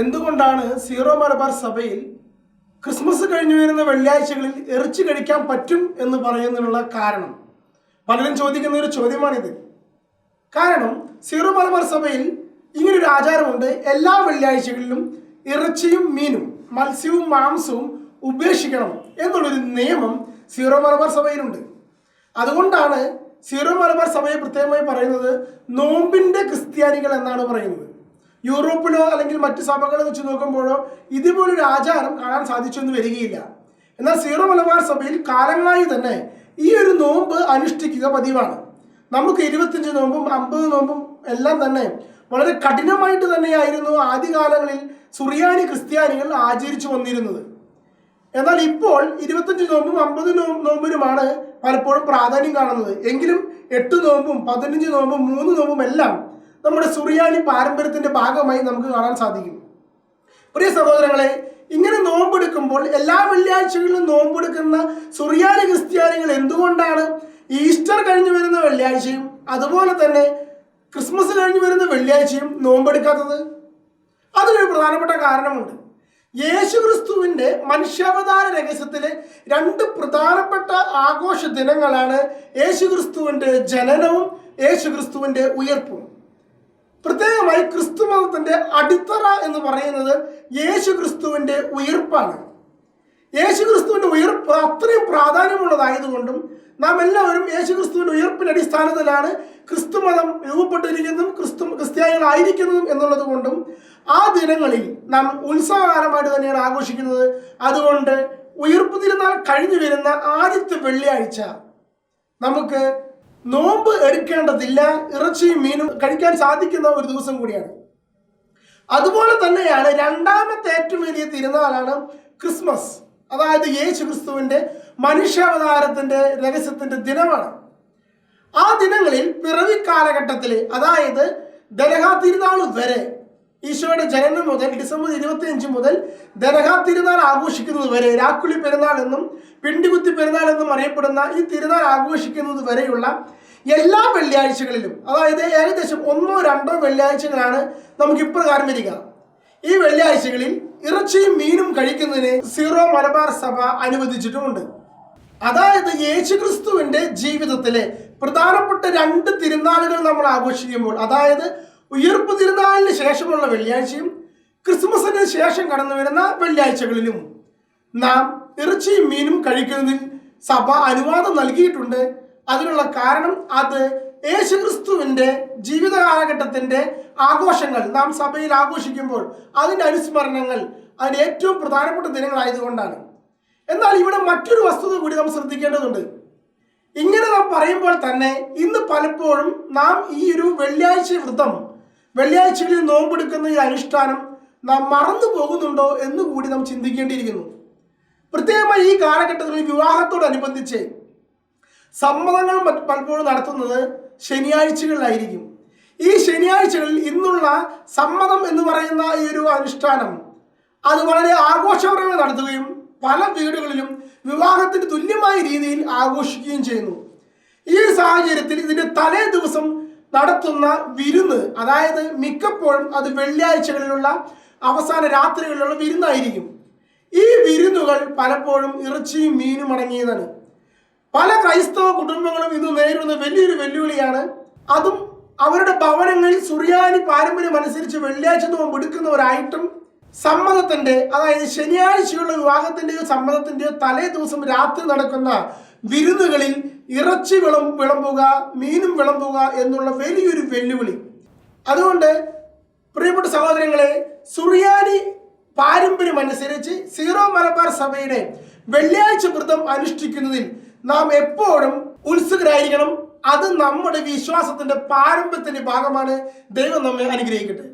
എന്തുകൊണ്ടാണ് സീറോ മലബാർ സഭയിൽ ക്രിസ്മസ് കഴിഞ്ഞു വരുന്ന വെള്ളിയാഴ്ചകളിൽ ഇറച്ചി കഴിക്കാൻ പറ്റും എന്ന് പറയുന്നതിനുള്ള കാരണം? പലരും ചോദിക്കുന്ന ഒരു ചോദ്യമാണിത്. കാരണം സീറോ മലബാർ സഭയിൽ ഇങ്ങനൊരു ആചാരമുണ്ട്. എല്ലാ വെള്ളിയാഴ്ചകളിലും ഇറച്ചിയും മീനും മത്സ്യവും മാംസവും ഉപേക്ഷിക്കണം എന്നുള്ളൊരു നിയമം സീറോ മലബാർ സഭയിലുണ്ട്. അതുകൊണ്ടാണ് സീറോ മലബാർ സഭയെ പ്രത്യേകമായി പറയുന്നത് നോമ്പിന്റെ ക്രിസ്ത്യാനികൾ എന്നാണ് പറയുന്നത്. യൂറോപ്പിലോ അല്ലെങ്കിൽ മറ്റ് സഭകളെ വെച്ച് നോക്കുമ്പോഴോ ഇതുപോലൊരു ആചാരം കാണാൻ സാധിച്ചൊന്നും വരികയില്ല. എന്നാൽ സീറോ മലബാർ സഭയിൽ കാലങ്ങളായി തന്നെ ഈ ഒരു നോമ്പ് അനുഷ്ഠിക്കുക പതിവാണ്. നമുക്ക് ഇരുപത്തിയഞ്ച് നോമ്പും അമ്പത് നോമ്പും എല്ലാം തന്നെ വളരെ കഠിനമായിട്ട് തന്നെയായിരുന്നു ആദ്യകാലങ്ങളിൽ സുറിയാനി ക്രിസ്ത്യാനികൾ ആചരിച്ചു വന്നിരുന്നത്. എന്നാൽ ഇപ്പോൾ ഇരുപത്തഞ്ച് നോമ്പും അമ്പത് നോമ്പിനുമാണ് പലപ്പോഴും പ്രാധാന്യം കാണുന്നത്. എങ്കിലും എട്ട് നോമ്പും പതിനഞ്ച് നോമ്പും മൂന്ന് നോമ്പും എല്ലാം നമ്മുടെ സുറിയാനി പാരമ്പര്യത്തിന്റെ ഭാഗമായി നമുക്ക് കാണാൻ സാധിക്കും. പ്രിയ സഹോദരങ്ങളെ ഇങ്ങനെ നോമ്പെടുക്കുമ്പോൾ എല്ലാ വെള്ളിയാഴ്ചകളിലും നോമ്പെടുക്കുന്ന സുറിയാനി ക്രിസ്ത്യാനികൾ എന്തുകൊണ്ടാണ് ഈസ്റ്റർ കഴിഞ്ഞു വരുന്ന വെള്ളിയാഴ്ചയും അതുപോലെ തന്നെ ക്രിസ്മസ് കഴിഞ്ഞു വരുന്ന വെള്ളിയാഴ്ചയും നോമ്പെടുക്കാത്തത്? അതിനൊരു പ്രധാനപ്പെട്ട കാരണമുണ്ട്. യേശുക്രിസ്തുവിന്റെ മനുഷ്യാവതാര രഹസ്യത്തിലെ രണ്ട് പ്രധാനപ്പെട്ട ആഘോഷ ദിനങ്ങളാണ് യേശുക്രിസ്തുവിന്റെ ജനനവും യേശുക്രിസ്തുവിന്റെ ഉയർപ്പും. പ്രത്യേകമായി ക്രിസ്തു മതത്തിന്റെ അടിത്തറ എന്ന് പറയുന്നത് യേശു ക്രിസ്തുവിന്റെ ഉയർപ്പാണ്. യേശു ക്രിസ്തുവിന്റെ ഉയർപ്പ് അത്രയും പ്രാധാന്യമുള്ളതായതുകൊണ്ടും നാം എല്ലാവരും യേശു ക്രിസ്തുവിന്റെ ഉയർപ്പിന്റെ അടിസ്ഥാനത്തിലാണ് ക്രിസ്തു മതം രൂപപ്പെട്ടിരിക്കുന്നതും ക്രിസ്തു ക്രിസ്ത്യാനികളായിരിക്കുന്നതും എന്നുള്ളത് കൊണ്ടും ആ ദിനങ്ങളിൽ നാം ഉത്സവകാലമായിട്ട് തന്നെയാണ് ആഘോഷിക്കുന്നത്. അതുകൊണ്ട് ഉയർപ്പ് തിരുനാൾ കഴിഞ്ഞു വരുന്ന ആദ്യത്തെ വെള്ളിയാഴ്ച നമുക്ക് നോമ്പ് എടുക്കേണ്ടതില്ല ഇറച്ചിയും മീനും കഴിക്കാൻ സാധിക്കുന്ന ഒരു ദിവസം കൂടിയാണ്. അതുപോലെ തന്നെയാണ് രണ്ടാമത്തെ ഏറ്റവും വലിയ തിരുനാളാണ് ക്രിസ്മസ്. അതായത് യേശു ക്രിസ്തുവിന്റെ മനുഷ്യാവതാരത്തിന്റെ രഹസ്യത്തിന്റെ ദിനമാണ്. ആ ദിനങ്ങളിൽ പിറവി കാലഘട്ടത്തിൽ അതായത് ദലഹ തിരുനാൾ വരെ ഈശോയുടെ ജനനം മുതൽ ഡിസംബർ ഇരുപത്തി അഞ്ച് മുതൽ ദലഹ തിരുനാൾ ആഘോഷിക്കുന്നത് വരെ രാക്കുളി പെരുന്നാൾ എന്നും പിണ്ടികുത്തി പെരുന്നാൾ എന്നും അറിയപ്പെടുന്ന ഈ തിരുനാൾ ആഘോഷിക്കുന്നത് വരെയുള്ള എല്ലാ വെള്ളിയാഴ്ചകളിലും അതായത് ഏകദേശം ഒന്നോ രണ്ടോ വെള്ളിയാഴ്ചകളാണ് നമുക്ക് ഇപ്രകാരം വരിക. ഈ വെള്ളിയാഴ്ചകളിൽ ഇറച്ചിയും മീനും കഴിക്കുന്നതിന് സീറോ മലബാർ സഭ അനുവദിച്ചിട്ടുമുണ്ട്. അതായത് യേശുക്രിസ്തുവിന്റെ ജീവിതത്തിലെ പ്രധാനപ്പെട്ട രണ്ട് തിരുനാളുകൾ നമ്മൾ ആഘോഷിക്കുമ്പോൾ അതായത് ഉയർപ്പ് തിരുനാളിന് ശേഷമുള്ള വെള്ളിയാഴ്ചയും ക്രിസ്മസിന് ശേഷം കടന്നു വരുന്ന വെള്ളിയാഴ്ചകളിലും നാം ഇറച്ചിയും മീനും കഴിക്കുന്നതിൽ സഭ അനുവാദം നൽകിയിട്ടുണ്ട്. അതിനുള്ള കാരണം അത് യേശുക്രിസ്തുവിന്റെ ജീവിത കാലഘട്ടത്തിന്റെ ആഘോഷങ്ങൾ നാം സഭയിൽ ആഘോഷിക്കുമ്പോൾ അതിന്റെ അനുസ്മരണങ്ങൾ അതിന് ഏറ്റവും പ്രധാനപ്പെട്ട ദിനങ്ങളായതുകൊണ്ടാണ്. എന്നാൽ ഇവിടെ മറ്റൊരു വസ്തുത കൂടി നാം ശ്രദ്ധിക്കേണ്ടതുണ്ട്. ഇങ്ങനെ നാം പറയുമ്പോൾ തന്നെ ഇന്ന് പലപ്പോഴും നാം ഈ ഒരു വെള്ളിയാഴ്ച വ്രതം വെള്ളിയാഴ്ചകളിൽ നോമ്പെടുക്കുന്ന ഈ അനുഷ്ഠാനം നാം മറന്നു പോകുന്നുണ്ടോ എന്ന് കൂടി നാം ചിന്തിക്കേണ്ടിയിരിക്കുന്നു. പ്രത്യേകമായി ഈ കാലഘട്ടത്തിൽ വിവാഹത്തോടനുബന്ധിച്ച് സമ്മതങ്ങൾ പലപ്പോഴും നടത്തുന്നത് ശനിയാഴ്ചകളിലായിരിക്കും. ഈ ശനിയാഴ്ചകളിൽ ഇന്നുള്ള സമ്മതം എന്ന് പറയുന്ന ഈ ഒരു അനുഷ്ഠാനം അത് വളരെ ആഘോഷപരമായി നടത്തുകയും പല വീടുകളിലും വിവാഹത്തിന് തുല്യമായ രീതിയിൽ ആഘോഷിക്കുകയും ചെയ്യുന്നു. ഈ സാഹചര്യത്തിൽ ഇതിന്റെ തലേ ദിവസം നടത്തുന്ന വിരുന്ന് അതായത് മിക്കപ്പോഴും അത് വെള്ളിയാഴ്ചകളിലുള്ള അവസാന രാത്രികളിലുള്ള വിരുന്നായിരിക്കും. ഈ വിരുന്നുകൾ പലപ്പോഴും ഇറച്ചിയും മീനും അടങ്ങിയതാണ്. പല ക്രൈസ്തവ കുടുംബങ്ങളും ഇന്ന് നേരിടുന്ന വലിയൊരു വെല്ലുവിളിയാണ്. അതും അവരുടെ ഭവനങ്ങളിൽ സുറിയാനി പാരമ്പര്യം അനുസരിച്ച് വെള്ളിയാഴ്ച നോമ്പ് ഐറ്റം. സമ്മതത്തിന്റെ അതായത് ശനിയാഴ്ചയുള്ള വിവാഹത്തിന്റെയോ സമ്മതത്തിന്റെയോ തലേ ദിവസം രാത്രി നടക്കുന്ന വിരുന്നുകളിൽ ഇറച്ചി വിളം വിളമ്പുക മീനും വിളമ്പുക എന്നുള്ള വലിയൊരു വെല്ലുവിളി. അതുകൊണ്ട് പ്രിയപ്പെട്ട സഹോദരങ്ങളെ സുറിയാനി പാരമ്പര്യം അനുസരിച്ച് സീറോ മലബാർ സഭയുടെ വെള്ളിയാഴ്ച വ്രതം അനുഷ്ഠിക്കുന്നതിൽ നാം എപ്പോഴും ഉത്സുകരായിരിക്കണം. അത് നമ്മുടെ വിശ്വാസത്തിന്റെ പാരമ്പര്യത്തിന്റെ ഭാഗമാണ് ദൈവം നമ്മെ അനുഗ്രഹിക്കട്ടെ.